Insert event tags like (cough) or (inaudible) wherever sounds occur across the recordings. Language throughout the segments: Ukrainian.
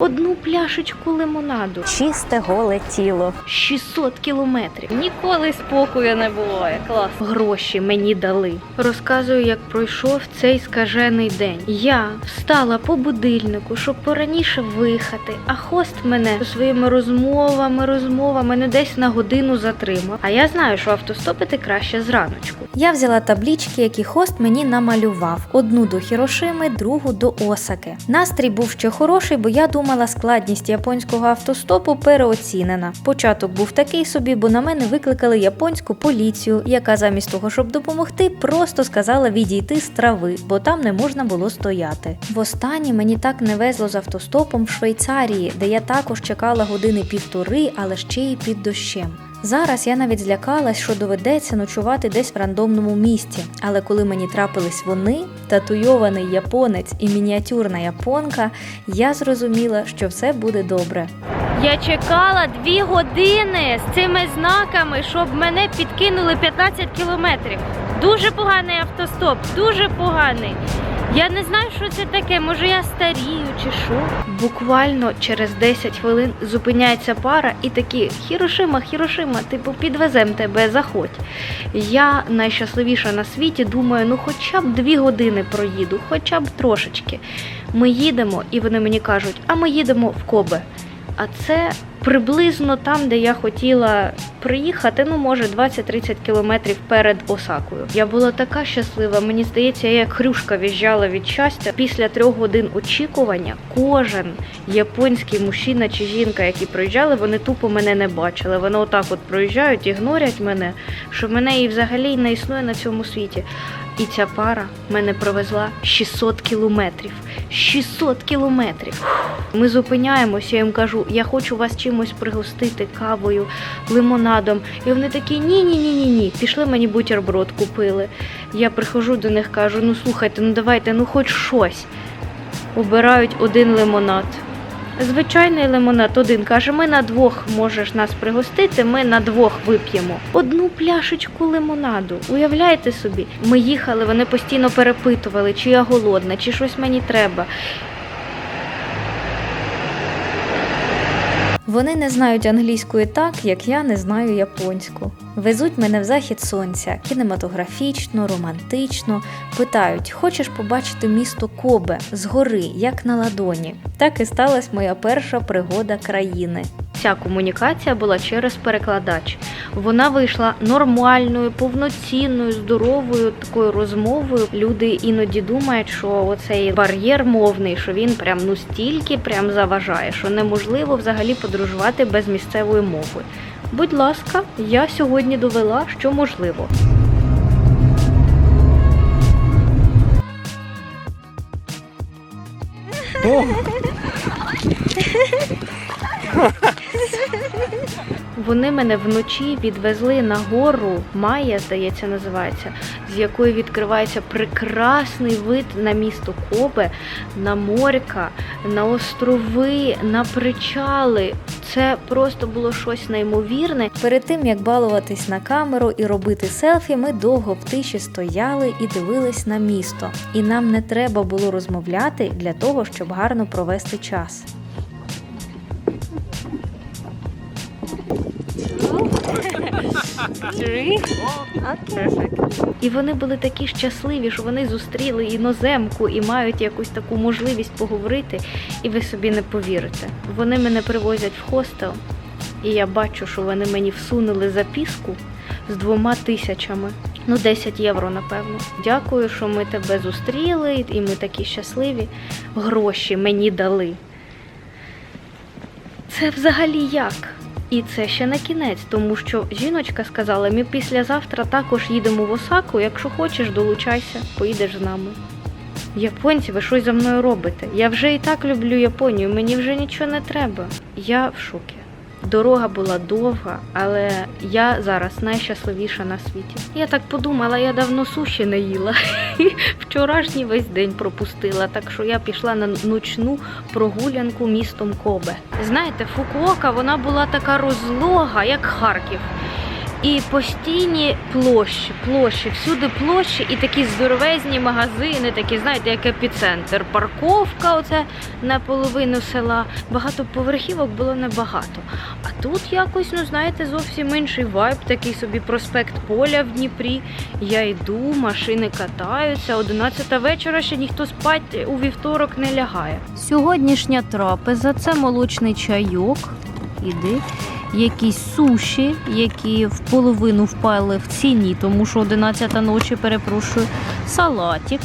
Одну пляшечку лимонаду. Чисте голе тіло. 600 кілометрів. Ніколи спокою не було. Клас. Гроші мені дали. Розказую, як пройшов цей скажений день. Я встала по будильнику, щоб пораніше виїхати, а хост мене своїми розмовами, розмовами не десь на годину затримав. А я знаю, що автостопити краще зраночку. Я взяла таблічки, які хост мені намалював: одну до Хірошими, другу до Осаки. Настрій був ще хороший, бо я думала, складність японського автостопу переоцінена. Початок був такий собі, бо на мене викликали японську поліцію, яка замість того, щоб допомогти, просто сказала відійти з трави, бо там не можна було стояти. Востаннє мені так не везло з автостопом в Швейцарії, де я також чекала години півтори, але ще й під дощем. Зараз я навіть злякалась, що доведеться ночувати десь в рандомному місці. Але коли мені трапились вони, татуйований японець і мініатюрна японка, я зрозуміла, що все буде добре. Я чекала дві години з цими знаками, щоб мене підкинули 15 кілометрів. Дуже поганий автостоп, дуже поганий. Я не знаю, що це таке. Може я старію чи що. Буквально через 10 хвилин зупиняється пара і такі Хірошима, Хірошима, типу, підвезем тебе, заходь. Я найщасливіша на світі, думаю, ну хоча б дві години проїду, хоча б трошечки. Ми їдемо, і вони мені кажуть, а ми їдемо в Кобе. А це приблизно там, де я хотіла приїхати, ну може 20-30 кілометрів перед Осакою. Я була така щаслива. Мені здається, я як хрюшка в'їжджала від щастя. Після трьох годин очікування кожен японський мужчина чи жінка, які проїжджали, вони тупо мене не бачили. Вони отак от проїжджають, ігнорять мене, що мене і взагалі не існує на цьому світі. І ця пара мене провезла 600 кілометрів. 600 кілометрів. Ми зупиняємося, я їм кажу, я хочу вас чимось пригостити кавою, лимонадом. І вони такі: ні, ні, ні, ні, ні. Пішли мені бутерброд купили. Я приходжу до них, кажу: ну слухайте, ну давайте, ну хоч щось. Обирають один лимонад. Звичайний лимонад один каже: ми на двох можеш нас пригостити, ми на двох вип'ємо. Одну пляшечку лимонаду. Уявляєте собі? Ми їхали, вони постійно перепитували, чи я голодна, чи щось мені треба. Вони не знають англійської так, як я не знаю японську. Везуть мене в захід сонця, кінематографічно, романтично. Питають, хочеш побачити місто Кобе згори, як на ладоні. Так і сталася моя перша пригода країни. Ця комунікація була через перекладач. Вона вийшла нормальною, повноцінною, здоровою такою розмовою. Люди іноді думають, що оцей бар'єр мовний, що він прям ну стільки прям заважає, що неможливо взагалі подорожувати без місцевої мови. Будь ласка, я сьогодні довела, що можливо. (laughs) Вони мене вночі відвезли на гору Майя, здається, називається, з якої відкривається прекрасний вид на місто Кобе, на морька, на острови, на причали. Це просто було щось неймовірне. Перед тим як балуватись на камеру і робити селфі, ми довго в тиші стояли і дивились на місто. І нам не треба було розмовляти для того, щоб гарно провести час. І вони були такі щасливі, що вони зустріли іноземку і мають якусь таку можливість поговорити, і ви собі не повірите. Вони мене привозять в хостел, і я бачу, що вони мені всунули записку з двома тисячами. Ну, 10 євро, напевно. Дякую, що ми тебе зустріли, і ми такі щасливі. Гроші мені дали. Це взагалі як? І це ще не кінець, тому що жіночка сказала: ми післязавтра також їдемо в Осаку. Якщо хочеш, долучайся, поїдеш з нами. Японці, ви щось за мною робите. Я вже і так люблю Японію, мені вже нічого не треба. Я в шокі. Дорога була довга, але я зараз найщасливіша на світі. Я так подумала, я давно суші не їла. (laughs) Вчорашній весь день пропустила, так що я пішла на ночну прогулянку містом Кобе. Знаєте, Фукуока вона була така розлога, як Харків. І постійні площі, площі, всюди площі, і такі здоровезні магазини, такі, знаєте, як епіцентр. Парковка, оце наполовину села. Багатоповерхівок було небагато. А тут якось, ну знаєте, зовсім інший вайб, такий собі проспект Поля в Дніпрі. Я йду, машини катаються. 11 вечора ще ніхто спать у вівторок не лягає. Сьогоднішня трапеза це молочний чайок. Іди. Якісь суші, які в половину впали в ціні, тому що 11 ночі, перепрошую, салатик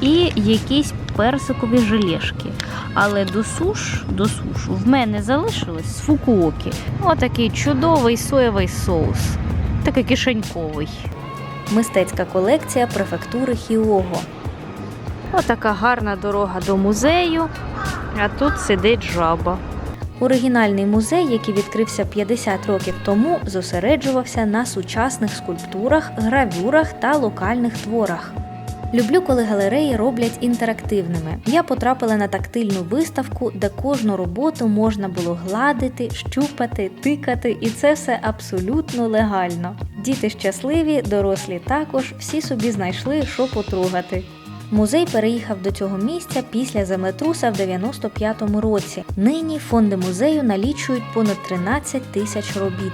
і якісь персикові желешки. Але до суш, до суш в мене залишилось з фукуокі. Отакий чудовий соєвий соус. Такий кишеньковий. Мистецька колекція префектури Хіого. Отака гарна дорога до музею. А тут сидить жаба. Оригінальний музей, який відкрився 50 років тому, зосереджувався на сучасних скульптурах, гравюрах та локальних творах. Люблю, коли галереї роблять інтерактивними. Я потрапила на тактильну виставку, де кожну роботу можна було гладити, щупати, тикати, і це все абсолютно легально. Діти щасливі, дорослі також, всі собі знайшли, що потрогати. Музей переїхав до цього місця після землетруса в 95-му році. Нині фонди музею налічують понад 13 тисяч робіт.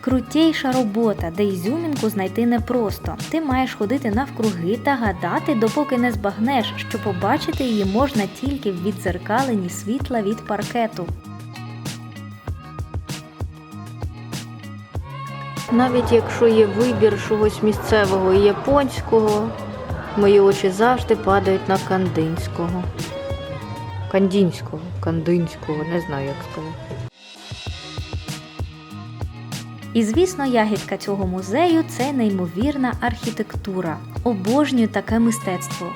Крутейша робота, де ізюмінку знайти непросто. Ти маєш ходити навкруги та гадати, допоки не збагнеш, що побачити її можна тільки в відзеркаленні світла від паркету. Навіть якщо є вибір чогось місцевого і японського, мої очі завжди падають на кандинського. Кандінського, кандинського, не знаю, як сказати. І звісно, ягідка цього музею це неймовірна архітектура. Обожнюю таке мистецтво.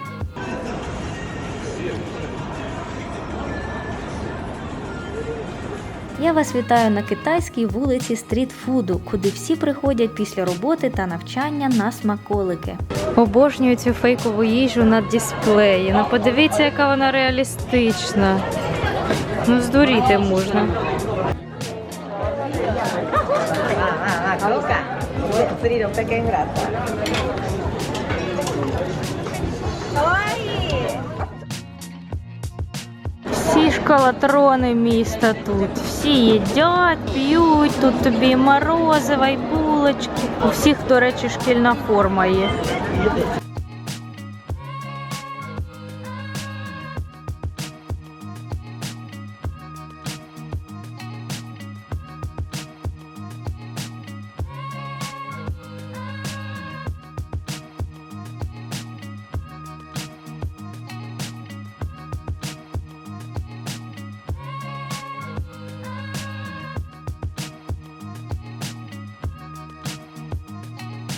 Я вас вітаю на китайській вулиці стрітфуду, куди всі приходять після роботи та навчання на смаколики. Обожнюю цю фейкову їжу на дисплеї. Ну подивіться, яка вона реалістична. Ну, здуріти можна. Ah, Всі школотрони міста тут. Всі їдять, п'ють, тут тобі і морозива, і булочки. У всіх, до речі, шкільна форма є.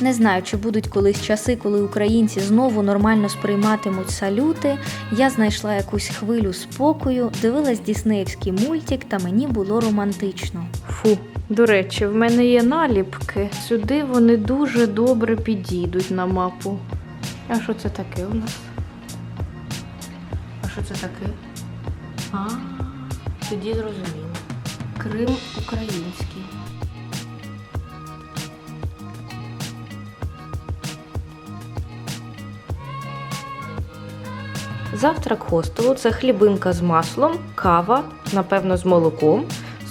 Не знаю, чи будуть колись часи, коли українці знову нормально сприйматимуть салюти. Я знайшла якусь хвилю спокою, дивилась діснеївський мультик, та мені було романтично. Фу, до речі, в мене є наліпки. Сюди вони дуже добре підійдуть на мапу. А що це таке у нас? А що це таке? А, тоді зрозуміло. Крим український. Завтрак хостелу це хлібинка з маслом, кава, напевно, з молоком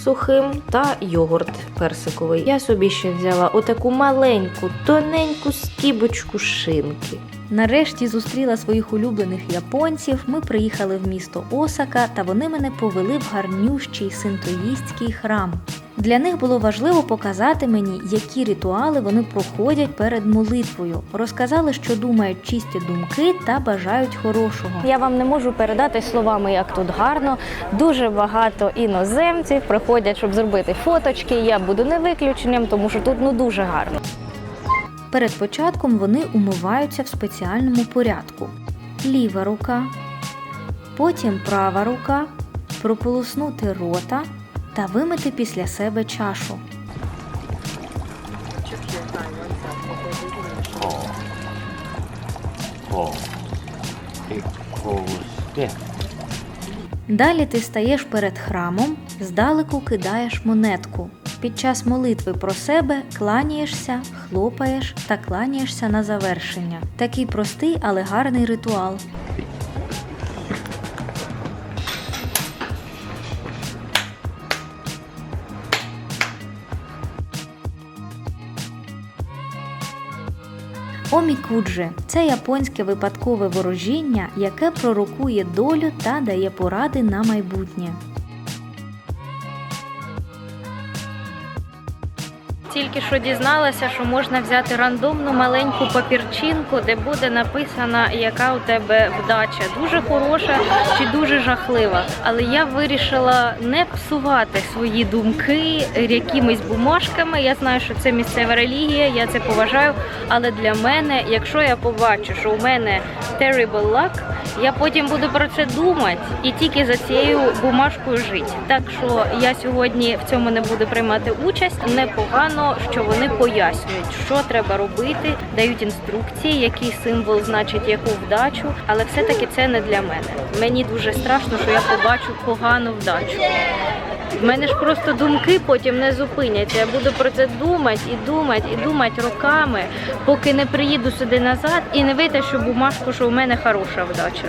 сухим та йогурт персиковий. Я собі ще взяла отаку маленьку, тоненьку скібочку шинки. Нарешті зустріла своїх улюблених японців. Ми приїхали в місто Осака, та вони мене повели в гарнющий синтоїстський храм. Для них було важливо показати мені, які ритуали вони проходять перед молитвою. Розказали, що думають чисті думки та бажають хорошого. Я вам не можу передати словами, як тут гарно. Дуже багато іноземців приходять, щоб зробити фоточки. Я буду не виключенням, тому що тут ну дуже гарно. Перед початком вони умиваються в спеціальному порядку: ліва рука, потім права рука, прополоснути рота та вимити після себе чашу. Далі ти стаєш перед храмом, здалеку кидаєш монетку. під час молитви про себе кланяєшся, хлопаєш та кланяєшся на завершення. Такий простий, але гарний ритуал. Омікуджи це японське випадкове ворожіння, яке пророкує долю та дає поради на майбутнє. Тільки що дізналася, що можна взяти рандомну маленьку папірчинку, де буде написана, яка у тебе вдача, дуже хороша чи дуже жахлива. Але я вирішила не псувати свої думки якимись бумажками. Я знаю, що це місцева релігія, я це поважаю. Але для мене, якщо я побачу, що у мене terrible luck, я потім буду про це думати і тільки за цією бумажкою жити. Так що я сьогодні в цьому не буду приймати участь. Непогано, що вони пояснюють, що треба робити, дають інструкції, який символ значить яку вдачу. Але все-таки це не для мене. Мені дуже страшно, що я побачу погану вдачу. В мене ж просто думки потім не зупиняться. Я буду про це думати і думати, і думати роками, поки не приїду сюди назад і не витащу бумажку, що в мене хороша вдача.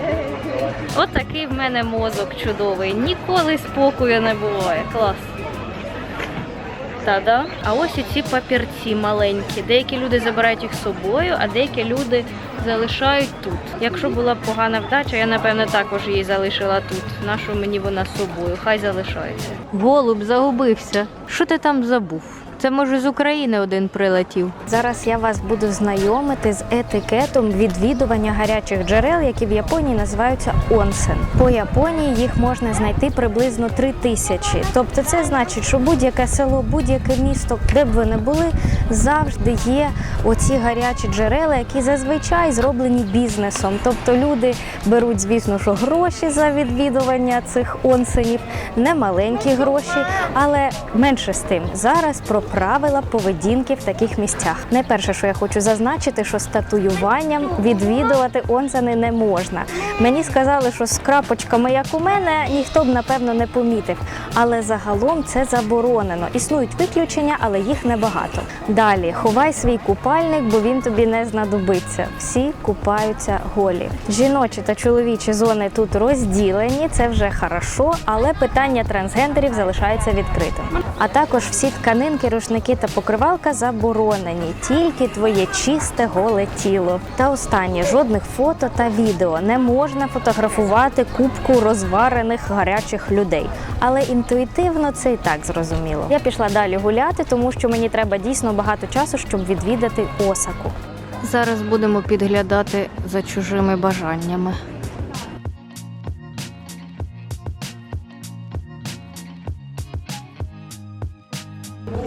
От такий в мене мозок чудовий. Ніколи спокою не буває. Клас. Та-да. А ось і ці папірці маленькі. Деякі люди забирають їх з собою, а деякі люди залишають тут. Якщо була погана вдача, я напевно також її залишила тут. Нашу мені вона з собою? Хай залишається. Голуб загубився. Що ти там забув? Це може з України один прилетів. Зараз я вас буду знайомити з етикетом відвідування гарячих джерел, які в Японії називаються онсен. По Японії їх можна знайти приблизно три тисячі. Тобто, це значить, що будь-яке село, будь-яке місто, де б ви не були, завжди є оці гарячі джерела, які зазвичай зроблені бізнесом. Тобто люди беруть, звісно, що гроші за відвідування цих онсенів, не маленькі гроші, але менше з тим. Зараз про правила поведінки в таких місцях. Найперше, що я хочу зазначити, що з татуюванням відвідувати онсени не можна. Мені сказали, що з крапочками, як у мене, ніхто б напевно не помітив. Але загалом це заборонено. Існують виключення, але їх небагато. Далі ховай свій купальник, бо він тобі не знадобиться. Всі купаються голі. Жіночі та чоловічі зони тут розділені, це вже хорошо, але питання трансгендерів залишається відкритим. А також всі тканинки, рушники та покривалка заборонені, тільки твоє чисте голе тіло. Та останнє жодних фото та відео не можна фотографувати кубку розварених гарячих людей. Але інтуїтивно це і так зрозуміло. Я пішла далі гуляти, тому що мені треба дійсно багато часу, щоб відвідати Осаку. Зараз будемо підглядати за чужими бажаннями.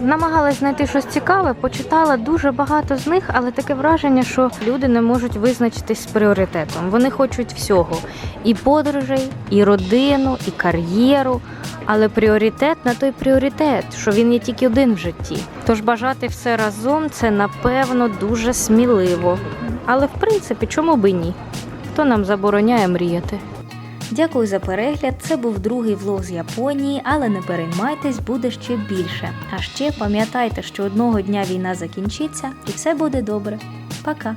Намагалась знайти щось цікаве, почитала дуже багато з них, але таке враження, що люди не можуть визначитись з пріоритетом. Вони хочуть всього: і подорожей, і родину, і кар'єру. Але пріоритет на той пріоритет, що він є тільки один в житті. Тож бажати все разом це напевно дуже сміливо. Але в принципі, чому би ні? Хто нам забороняє мріяти? Дякую за перегляд. Це був другий влог з Японії, але не переймайтесь, буде ще більше. А ще пам'ятайте, що одного дня війна закінчиться і все буде добре. Пока!